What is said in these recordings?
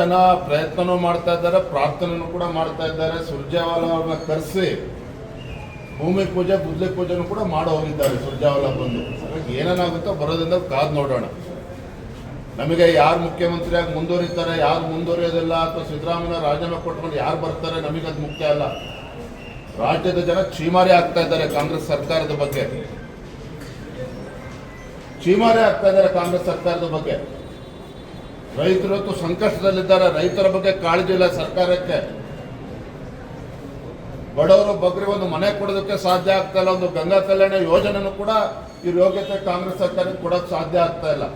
ಜನ ಪ್ರಯತ್ನನೂ ಮಾಡ್ತಾ ಇದ್ದಾರೆ, ಪ್ರಾರ್ಥನೆನೂ ಕೂಡ ಮಾಡ್ತಾ ಇದ್ದಾರೆ. ಸುರ್ಜೇವಾಲ ಅವ್ರನ್ನ ಕರೆಸಿ ಭೂಮಿ ಪೂಜೆ ಬುದ್ಲಿ ಪೂಜೆನೂ ಕೂಡ ಮಾಡಿ ಹೋಗಿದ್ದಾರೆ ಸುರ್ಜೇವಾಲ ಬಂದು. ಏನೇನಾಗುತ್ತೋ ಬರೋದ್ರಿಂದ ಕಾದು ನೋಡೋಣ. ನಮಗೆ ಯಾರು ಮುಖ್ಯಮಂತ್ರಿಯಾಗಿ ಮುಂದುವರಿತಾರೆ, ಯಾರು ಮುಂದುವರಿಯೋದಿಲ್ಲ, ಅಥವಾ ಸಿದ್ದರಾಮಯ್ಯ ರಾಜೀನಾಮೆ ಕೊಟ್ಕೊಂಡು ಯಾರು ಬರ್ತಾರೆ, ನಮಗದು ಮುಖ್ಯ ಅಲ್ಲ. ರಾಜ್ಯದ ಜನ ಚೀಮಾರಿ ಆಗ್ತಾ ಇದ್ದಾರೆ ಕಾಂಗ್ರೆಸ್ ಸರ್ಕಾರದ ಬಗ್ಗೆ. ಚೀಮಾರಿ ಆಗ್ತಾ ಇದ್ದಾರೆ ಕಾಂಗ್ರೆಸ್ ಸರ್ಕಾರದ ಬಗ್ಗೆ. ರೈತರು ಇವತ್ತು ಸಂಕಷ್ಟದಲ್ಲಿದ್ದಾರೆ. ರೈತರ ಬಗ್ಗೆ ಕಾಳಜಿ ಇಲ್ಲ ಸರ್ಕಾರಕ್ಕೆ. ಬಡವರು ಬಗ್ರಿ ಒಂದು ಮನೆ ಕೊಡೋದಕ್ಕೆ ಸಾಧ್ಯ ಆಗ್ತಾ ಇಲ್ಲ. ಒಂದು ಗಂಗಾ ಕಲ್ಯಾಣ ಯೋಜನೆನೂ ಕೂಡ ಈ ಯೋಗ್ಯತೆ ಕಾಂಗ್ರೆಸ್ ಸರ್ಕಾರಕ್ಕೆ ಕೊಡೋಕೆ ಸಾಧ್ಯ ಆಗ್ತಾ ಇಲ್ಲ.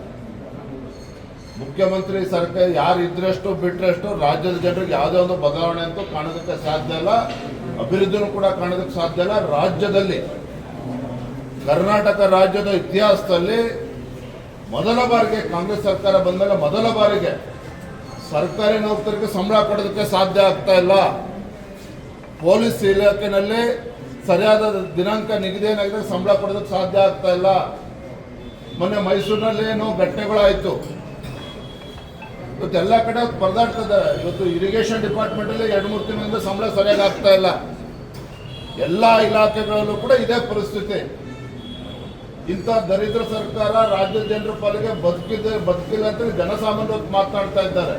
ಮುಖ್ಯಮಂತ್ರಿ ಸರ್ಕಾರ ಯಾರು ಇದ್ರಷ್ಟು ಬಿಟ್ರಷ್ಟು ರಾಜ್ಯದ ಜನರಿಗೆ ಯಾವುದೇ ಒಂದು ಬದಲಾವಣೆ ಅಂತೂ ಕಾಣೋದಕ್ಕೆ ಸಾಧ್ಯ ಇಲ್ಲ. ಅಭಿವೃದ್ಧಿನೂ ಕೂಡ ಕಾಣೋದಕ್ಕೆ ಸಾಧ್ಯ ಇಲ್ಲ. ರಾಜ್ಯದಲ್ಲಿ, ಕರ್ನಾಟಕ ರಾಜ್ಯದ ಇತಿಹಾಸದಲ್ಲಿ ಮೊದಲ ಬಾರಿಗೆ ಕಾಂಗ್ರೆಸ್ ಸರ್ಕಾರ ಬಂದಾಗ ಮೊದಲ ಬಾರಿಗೆ ಸರ್ಕಾರಿ ನೌಕರರಿಗೆ ಸಂಬಳ ಕೊಡೋದಕ್ಕೆ ಸಾಧ್ಯ ಆಗ್ತಾ ಇಲ್ಲ. ಪೊಲೀಸ್ ಇಲಾಖೆನಲ್ಲಿ ಸರಿಯಾದ ದಿನಾಂಕ ನಿಗದಿ ಏನಾಗಿದೆ ಸಂಬಳ ಕೊಡೋದಕ್ಕೆ ಸಾಧ್ಯ ಆಗ್ತಾ ಇಲ್ಲ. ಮೊನ್ನೆ ಮೈಸೂರಿನಲ್ಲಿ ಏನೋ ಘಟನೆಗಳಾಯಿತು. ಇವತ್ತು ಎಲ್ಲ ಕಡೆ ಪರದಾಡ್ತದೆ. ಇವತ್ತು ಇರಿಗೇಷನ್ ಡಿಪಾರ್ಟ್ಮೆಂಟ್ ಅಲ್ಲಿ ಎರಡು ಮೂರು ತಿಂಗಳಿಂದ ಸಂಬಳ ಸರಿಯಾಗಿ ಆಗ್ತಾ ಇಲ್ಲ. ಎಲ್ಲ ಇಲಾಖೆಗಳಲ್ಲೂ ಕೂಡ ಇದೇ ಪರಿಸ್ಥಿತಿ. ಇಂಥ ದರಿದ್ರ ಸರ್ಕಾರ ರಾಜ್ಯ ಜನರ ಪಾಲಿಗೆ ಬದುಕಿದೆ ಬದುಕಿಲ್ಲ ಅಂತ ಜನಸಾಮಾನ್ಯರು ಮಾತನಾಡ್ತಾ ಇದ್ದಾರೆ.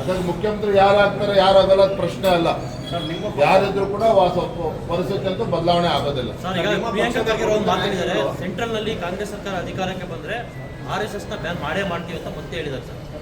ಅದಕ್ಕೆ ಮುಖ್ಯಮಂತ್ರಿ ಯಾರಾಗ್ತಾರೆ ಯಾರಾಗಲ್ಲ ಅದು ಪ್ರಶ್ನೆ ಅಲ್ಲ. ಯಾರಿದ್ರು ಕೂಡ ಪರಿಸ್ಥಿತಿ ಅಂತೂ ಬದಲಾವಣೆ ಆಗೋದಿಲ್ಲ. ಸರ್ ಈಗ ಪ್ರಿಯಾಂಕಾ ಒಂದು ಮಾತು ಹೇಳಿದ್ದಾರೆ ಸೆಂಟ್ರಲ್ನಲ್ಲಿ ಕಾಂಗ್ರೆಸ್ ಸರ್ಕಾರ ಅಧಿಕಾರಕ್ಕೆ ಬಂದ್ರೆ ಆರ್ ಎಸ್ ಎಸ್ನ ಬ್ಯಾನ್ ಮಾಡೇ ಮಾಡ್ತೀವಿ ಅಂತ ಮತ್ತೆ ಹೇಳಿದ್ದಾರೆ ಸರ್.